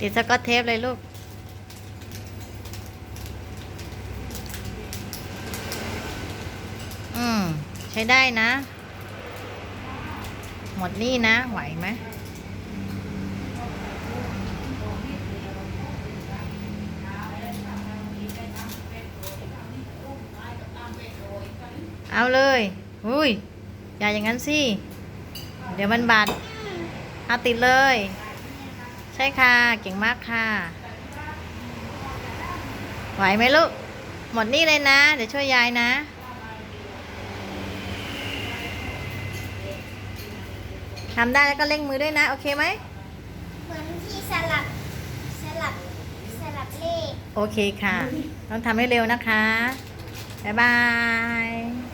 ติดสกอตเทปเลยลูก อืม ใช้ได้นะ หมดนี่นะ ไหวไหมเอาเลยอุ้ย อย่าอย่างนั้นสิ เดี๋ยวมันบาดเอาติดเลย ใช่ค่ะ เก่งมากค่ะ ไหวไหมลูก หมดนี่เลยนะ เดี๋ยวช่วยยายนะ ทำได้แล้วก็เร่งมือด้วยนะ โอเคไหม เหมือนที่สลับ สลับ สลับเลข โอเคค่ะ ต้องทำให้เร็วนะคะ บ๊ายบาย